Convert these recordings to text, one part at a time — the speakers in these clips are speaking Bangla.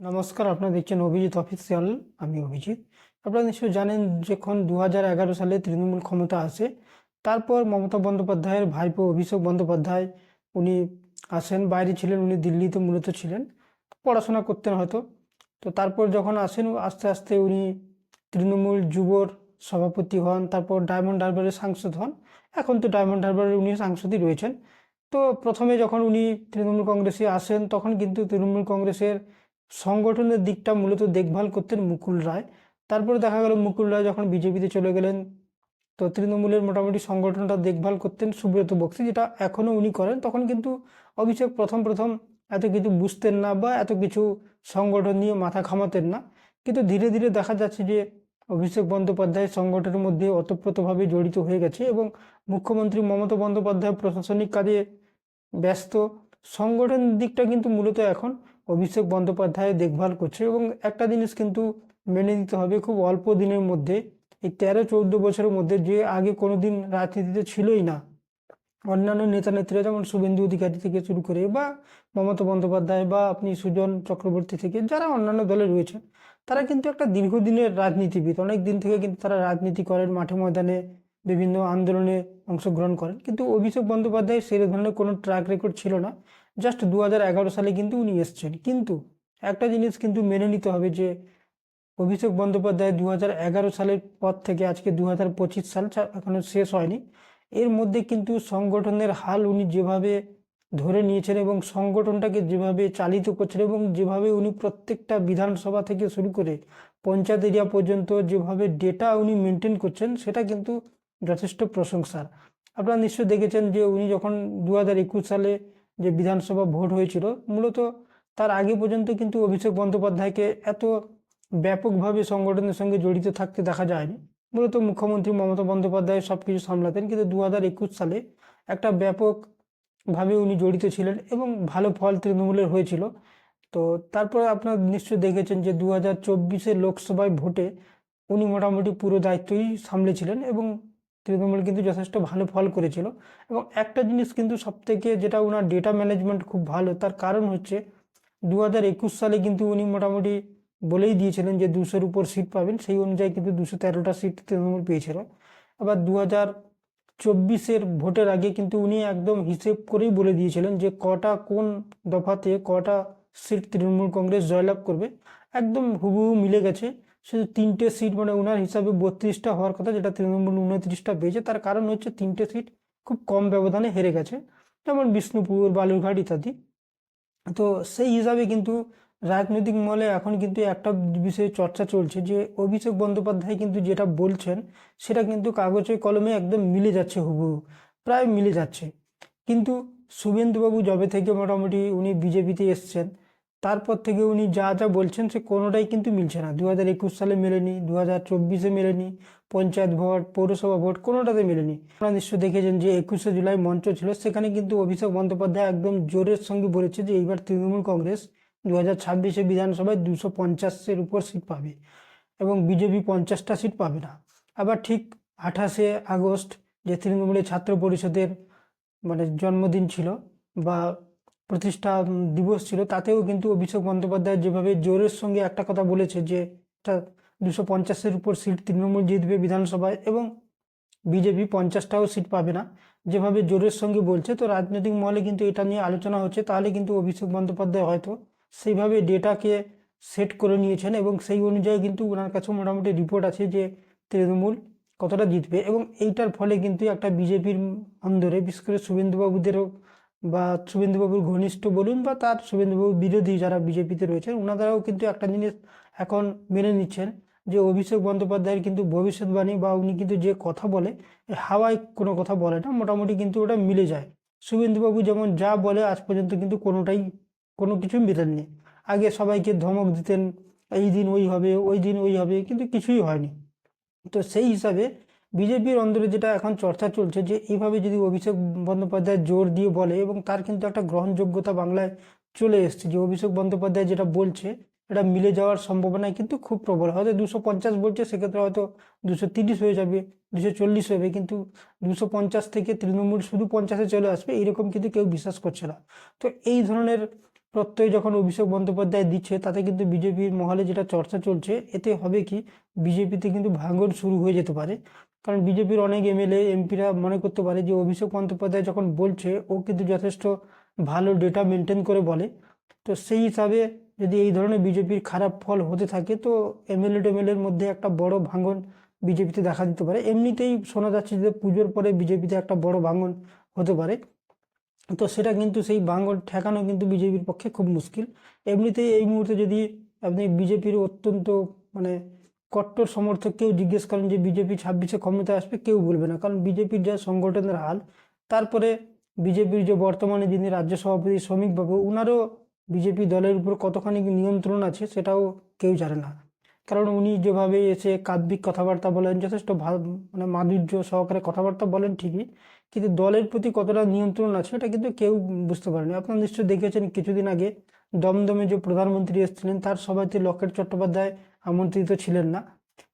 নমস্কার, আপনারা দেখছেন অভিজিৎ অফিসিয়াল আমি অভিজিৎ। আপনারা নিশ্চয়ই জানেন যখন দু হাজার এগারো সালে তৃণমূল ক্ষমতা আসে, তারপর মমতা বন্দ্যোপাধ্যায়ের ভাইপো অভিষেক বন্দ্যোপাধ্যায়, উনি আসেন, বাইরে ছিলেন, উনি দিল্লিতে মূলত ছিলেন, পড়াশোনা করতেন হয়তো। তো তারপর যখন আসেন, আস্তে আস্তে উনি তৃণমূল যুবর সভাপতি হন, তারপর ডায়মন্ড হারবারের সাংসদ হন। এখন তো ডায়মন্ড হারবারের উনি সাংসদই রয়েছেন। তো প্রথমে যখন উনি তৃণমূল কংগ্রেসে আসেন, তখন কিন্তু তৃণমূল কংগ্রেসের সংগঠনের দিকটা মূলত দেখভাল করতেন মুকুল রায়। তারপরে দেখা গেল মুকুল রায় যখন বিজেপিতে চলে গেলেন, তো তৃণমূলের মোটামুটি সংগঠনটা দেখভাল করতেন সুব্রত বক্সি, যেটা এখনও উনি করেন। তখন কিন্তু অভিষেক প্রথম প্রথম এত কিছু বুঝতেন না বা এত কিছু সংগঠন নিয়ে মাথা ঘামাতেন না। কিন্তু ধীরে ধীরে দেখা যাচ্ছে যে অভিষেক বন্দ্যোপাধ্যায় সংগঠনের মধ্যে ওতপ্রোতভাবে জড়িত হয়ে গেছে এবং মুখ্যমন্ত্রী মমতা বন্দ্যোপাধ্যায় প্রশাসনিক কাজে ব্যস্ত। সংগঠন দিকটা কিন্তু মূলত এখন অভিষেক বন্দ্যোপাধ্যায় দেখভাল করছে এবং একটা জিনিস কিন্তু মেনে নিতে হবে, খুব অল্প দিনের মধ্যে, এই তেরো চৌদ্দ বছরের মধ্যে যে আগে কোনোদিন রাজনীতিতে ছিলই না, অন্যান্য নেতা নেত্রীরা যেমন শুভেন্দু অধিকারী থেকে শুরু করে বা মমতা বন্দ্যোপাধ্যায় বা আপনি সুজন চক্রবর্তী থেকে, যারা অন্যান্য দলে রয়েছে, তারা কিন্তু একটা দীর্ঘদিনের রাজনীতিবিদ, অনেক দিন থেকে কিন্তু তারা রাজনীতি করেন, মাঠে ময়দানে বিভিন্ন আন্দোলনে অংশগ্রহণ করেন, কিন্তু অভিষেক বন্দ্যোপাধ্যায় সেই ধরনের কোনো ট্র্যাক রেকর্ড ছিল না। জাস্ট দু হাজার এগারো সালে কিন্তু উনি এসছেন। কিন্তু একটা জিনিস কিন্তু মেনে নিতে হবে যে অভিষেক বন্দ্যোপাধ্যায় দু হাজার এগারো সালের পর থেকে আজকে দু হাজার পঁচিশ সাল চা- এখনও শেষ হয়নি। এর মধ্যে কিন্তু সংগঠনের হাল উনি যেভাবে ধরে নিয়েছেন এবং সংগঠনটাকে যেভাবে চালিত করছেন এবং যেভাবে উনি প্রত্যেকটা বিধানসভা থেকে শুরু করে পঞ্চায়েত এরিয়া পর্যন্ত যেভাবে ডেটা উনি মেনটেন করছেন, সেটা কিন্তু যথেষ্ট প্রশংসার। আপনারা নিশ্চয়ই দেখেছেন যে উনি যখন দু হাজার একুশ সালে যে বিধানসভা ভোট হয়েছিল, মূলত তার আগে পর্যন্ত কিন্তু অভিষেক বন্দ্যোপাধ্যায়কে এত ব্যাপকভাবে সংগঠনের সঙ্গে জড়িত থাকতে দেখা যায়নি। মূলত মুখ্যমন্ত্রী মমতা বন্দ্যোপাধ্যায় সব কিছু সামলাতেন, কিন্তু দু হাজার একুশ সালে একটা ব্যাপকভাবে উনি জড়িত ছিলেন এবং ভালো ফল তৃণমূলের হয়েছিল। তো তারপরে আপনারা নিশ্চয়ই দেখেছেন যে দু হাজার লোকসভায় ভোটে উনি মোটামুটি পুরো দায়িত্বই সামলেছিলেন এবং তৃণমূল কিন্তু যথেষ্ট ভালো ফল করেছিল। এবং একটা জিনিস কিন্তু সবথেকে যেটা ওনার ডেটা ম্যানেজমেন্ট খুব ভালো, তার কারণ হচ্ছে দু হাজার একুশ সালে কিন্তু উনি মোটামুটি বলেই দিয়েছিলেন যে দুশোর উপর সিট পাবেন, সেই অনুযায়ী কিন্তু দুশো তেরোটা সিট তৃণমূল পেয়েছিল। আবার দু হাজার চব্বিশের ভোটের আগে কিন্তু উনি একদম হিসেব করেই বলে দিয়েছিলেন যে কটা কোন দফাতে কটা সিট তৃণমূল কংগ্রেস জয়লাভ করবে। একদম হুবহু মিলে গেছে। শুধু তিনটে সিট মানে ওনার হিসাবে বত্রিশটা হওয়ার কথা, যেটা তৃণমূল উনত্রিশটা পেয়েছে তার কারণ হচ্ছে তিনটে সিট খুব কম ব্যবধানে হেরে গেছে, যেমন বিষ্ণুপুর, বালুরঘাট ইত্যাদি। তো সেই হিসাবে কিন্তু রাজনৈতিক মহলে এখন কিন্তু একটা বিষয়ে চর্চা চলছে যে অভিষেক বন্দ্যোপাধ্যায় কিন্তু যেটা বলছেন, সেটা কিন্তু কাগজে কলমে একদম মিলে যাচ্ছে, হুবহু প্রায় মিলে যাচ্ছে। কিন্তু শুভেন্দুবাবু যবে থেকে মোটামুটি উনি বিজেপিতে এসছেন তারপর থেকে উনি যা যা বলছেন সে কোনোটাই কিন্তু মিলছে না। দু হাজার একুশ সালে মেলেনি দু হাজার চব্বিশে মেলেনি, পঞ্চায়েত ভোট, পৌরসভা ভোট কোনোটাতে মেলেনি। আপনারা নিশ্চয় দেখেছেন যে একুশে জুলাই মঞ্চ ছিল, সেখানে কিন্তু অভিষেক বন্দ্যোপাধ্যায় একদম জোরের সঙ্গে বলেছে যে এইবার তৃণমূল কংগ্রেস দু হাজার ছাব্বিশে বিধানসভায় দুশো পঞ্চাশের উপর সিট পাবে এবং বিজেপি পঞ্চাশটা সিট পাবে না। আবার ঠিক আঠাশে আগস্ট যে তৃণমূলের ছাত্র পরিষদের মানে জন্মদিন ছিল বা প্রতিষ্ঠা দিবস ছিল, তাতেও কিন্তু অভিষেক বন্দ্যোপাধ্যায় যেভাবে জোরের সঙ্গে একটা কথা বলেছে যে দুশো পঞ্চাশের উপর সিট তৃণমূল জিতবে বিধানসভায় এবং বিজেপি পঞ্চাশটাও সিট পাবে না, যেভাবে জোরের সঙ্গে বলছে। তো রাজনৈতিক মহলে কিন্তু এটা নিয়ে আলোচনা হচ্ছে, তাহলে কিন্তু অভিষেক বন্দ্যোপাধ্যায় হয়তো সেইভাবে ডেটাকে সেট করে নিয়েছেন এবং সেই অনুযায়ী কিন্তু ওনার কাছে মোটামুটি রিপোর্ট আছে যে, তৃণমূল কতটা জিতবে এবং এইটার ফলে কিন্তু একটা বিজেপির অন্দরে, বিশেষ করে শুভেন্দুবাবুদেরও বা শুভেন্দুবাবুর ঘনিষ্ঠ বলুন বা তার শুভেন্দুবাবু বিরোধী যারা বিজেপিতে রয়েছেন ওনারাও কিন্তু একটা জিনিস এখন মেনে নিচ্ছেন যে অভিষেক বন্দ্যোপাধ্যায়ের কিন্তু ভবিষ্যৎবাণী বা উনি কিন্তু যে কথা বলে হাওয়ায় কোনো কথা বলে না, মোটামুটি কিন্তু ওটা মিলে যায়। শুভেন্দুবাবু যেমন যা বলে আজ পর্যন্ত কিন্তু কোনোটাই কোনো কিছু মেলেননি। আগে সবাইকে ধমক দিতেন, এই দিন ওই হবে, ওই দিন ওই হবে, কিন্তু কিছুই হয়নি। তো সেই হিসাবে বিজেপির অন্দরে যেটা এখন চর্চা চলছে যে এইভাবে যদি অভিষেক বন্দ্যোপাধ্যায় জোর দিয়ে বলে, এবং তার কিন্তু একটা গ্রহণযোগ্যতা বাংলায় চলে এসছে যে অভিষেক বন্দ্যোপাধ্যায় যেটা বলছে, এটা মিলে যাওয়ার সম্ভাবনা কিন্তু খুব প্রবল। হয়তো দুশো পঞ্চাশ বলছে, সেক্ষেত্রে হয়তো দুশো তিরিশ হয়ে যাবে, দুশো চল্লিশ হবে, কিন্তু দুশো পঞ্চাশ থেকে তৃণমূল শুধু পঞ্চাশে চলে আসবে, এইরকম কিন্তু কেউ বিশ্বাস করছে না। তো এই ধরনের প্রত্যয় যখন অভিষেক বন্দ্যোপাধ্যায় দিচ্ছে, তাতে কিন্তু বিজেপির মহলে যেটা চর্চা চলছে, এতে হবে কি, বিজেপিতে কিন্তু ভাঙন শুরু হয়ে যেতে পারে। কারণ বিজেপির অনেক এমএলএ, এমপিরা মনে করতে পারে যে অভিষেক বন্দ্যোপাধ্যায় যখন বলছে, ও কিন্তু যথেষ্ট ভালো ডেটা মেনটেন করে বলে। তো সেই হিসাবে যদি এই ধরনের বিজেপির খারাপ ফল হতে থাকে, তো এমএলএ টেমএলএর মধ্যে একটা বড় ভাঙন বিজেপিতে দেখা দিতে পারে। এমনিতেই শোনা যাচ্ছে যে পুজোর পরে বিজেপিতে একটা বড় ভাঙন হতে পারে। তো সেটা কিন্তু সেই ভাঙন ঠেকানো কিন্তু বিজেপির পক্ষে খুব মুশকিল। এমনিতেই এই মুহূর্তে যদি আপনি বিজেপির অত্যন্ত মানে কট্টর সমর্থক কেউ জিজ্ঞেস করেন যে বিজেপি ছাব্বিশে ক্ষমতায় আসবে, কেউ বলবে না। কারণ বিজেপির যা সংগঠনের হাল, তারপরে বিজেপির যে বর্তমানে যিনি রাজ্য সভাপতি শ্রমিকবাবু উনারও বিজেপি দলের উপর কতখানি নিয়ন্ত্রণ আছে সেটাও কেউ জানে না। কারণ উনি যেভাবে এসে কাব্যিক কথাবার্তা বলেন, যথেষ্ট ভালো মানে মাধুর্য সহকারে কথাবার্তা বলেন ঠিকই, কিন্তু দলের প্রতি কতটা নিয়ন্ত্রণ আছে এটা কিন্তু কেউ বুঝতে পারেনি। আপনারা নিশ্চয়ই দেখেছেন কিছুদিন আগে দমদমে যে প্রধানমন্ত্রী এসেছিলেন, তার সভাতে লকেট চট্টোপাধ্যায় আমন্ত্রিত ছিলেন না।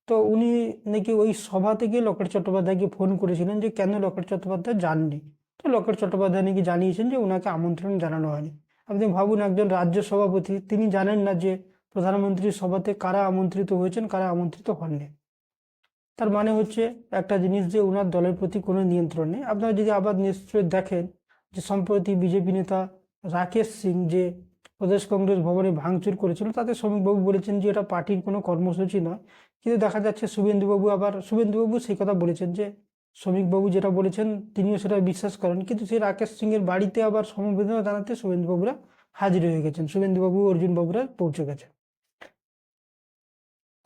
তো উনি নাকি ওই সভা থেকে লকেট চট্টোপাধ্যায়কে ফোন করেছিলেন যে, কেন লকেট চট্টোপাধ্যায় যাননি? তো লকেট চট্টোপাধ্যায় নাকি জানিয়েছেন যে, ওনাকে আমন্ত্রণ জানানো হয়নি। আপনি ভাবুন, একজন রাজ্য সভাপতি, তিনি জানেন না যে প্রধানমন্ত্রীর সভাতে কারা আমন্ত্রিত হয়েছেন, কারা আমন্ত্রিত হননি। তার মানে হচ্ছে একটা জিনিস যে ওনার দলের প্রতি কোনো নিয়ন্ত্রণ নেই। আপনারা যদি আবার নিশ্চয়ই দেখেন যে, সম্প্রতি বিজেপি নেতা রাকেশ সিং যে প্রদেশ কংগ্রেস ভবনে ভাঙচুর করেছিল। তাতে শ্রমিকবাবু বলেছেন যে, এটা পার্টির কোনো কর্মসূচি নয়। কিন্তু দেখা যাচ্ছে শুভেন্দুবাবু আবার, শুভেন্দুবাবু সেই কথা বলেছেন যে, শ্রমিকবাবু যেটা বলেছেন, তিনিও সেটা বিশ্বাস করেন। কিন্তু সেই রাকেশ সিংয়ের বাড়িতে আবার সমবেদনা জানাতে শুভেন্দুবাবুরা হাজির হয়ে গেছেন। শুভেন্দুবাবু, অর্জুনবাবুরা পৌঁছে গেছেন।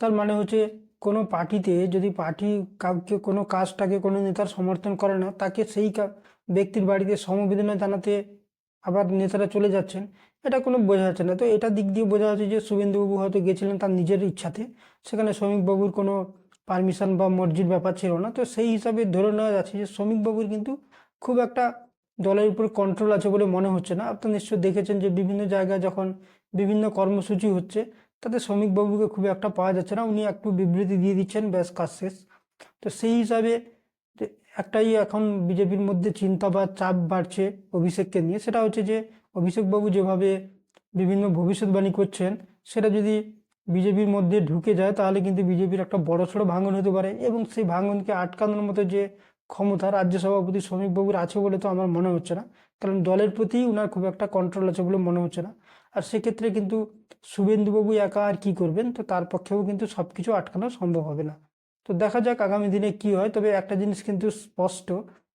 তার মানে হচ্ছে, কোনো পার্টিতে যদি পার্টি কাউকে, কোনো কাজটাকে কোনো নেতার সমর্থন করে না, তাকে সেই ব্যক্তির বাড়িতে সমবেদনা জানাতে আবার নেতারা চলে যাচ্ছেন। এটা কোনো বোঝা যাচ্ছে না। তো এটা দিক দিয়ে বোঝা যাচ্ছে যে শুভেন্দুবাবু হয়তো গেছিলেন তার নিজের ইচ্ছাতে। সেখানে শ্রমিকবাবুর কোনো পারমিশন বা মর্জির ব্যাপার ছিল না। তো সেই হিসাবে ধরে নেওয়া যাচ্ছে যে শ্রমিকবাবুর কিন্তু খুব একটা দলের উপর কন্ট্রোল আছে বলে মনে হচ্ছে না। আপনারা নিশ্চয়ই দেখেছেন যে বিভিন্ন জায়গায় যখন বিভিন্ন কর্মসূচি হচ্ছে, তাতে শ্রমিকবাবুকে খুব একটা পাওয়া যাচ্ছে না। উনি একটু বিবৃতি দিয়ে দিচ্ছেন, ব্যাস কাজ শেষ। তো সেই হিসাবে একটাই এখন বিজেপির মধ্যে চিন্তা বা চাপ বাড়ছে অভিষেককে নিয়ে। সেটা হচ্ছে যে অভিষেকবাবু যেভাবে বিভিন্ন ভবিষ্যৎবাণী করছেন, সেটা যদি বিজেপির মধ্যে ঢুকে যায়, তাহলে কিন্তু বিজেপির একটা বড়সড় ভাঙন হতে পারে এবং সেই ভাঙনকে আটকানোর মতো যে ক্ষমতা রাজ্য সভাপতি শ্রমিকবাবুর আছে বলে তো আমার মনে হচ্ছে না। কারণ দলের প্রতি উনার খুব একটা কন্ট্রোল আছে বলে মনে হচ্ছে না। আর সেক্ষেত্রে কিন্তু শুভেন্দুবাবু একা আর কি করবেন? তো তার পক্ষেও কিন্তু সব কিছু আটকানো সম্ভব হবে না। তো দেখা যাক আগামী দিনে কি হয়। তবে একটা জিনিস কিন্তু স্পষ্ট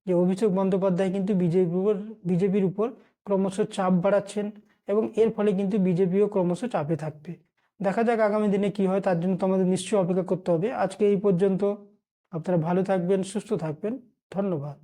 যে অভিষেক বন্দ্যোপাধ্যায় কিন্তু বিজেপির বিজেপির উপর ক্রমশ চাপ বাড়াচ্ছেন এবং এর ফলে কিন্তু বিজেপিও ক্রমশ চাপে থাকবে। দেখা যাক আগামী দিনে কি হয়, তার জন্য তোমাদের নিশ্চয়ই অপেক্ষা করতে হবে। আজকে এই পর্যন্ত। আপনারা ভালো থাকবেন, সুস্থ থাকবেন। ধন্যবাদ।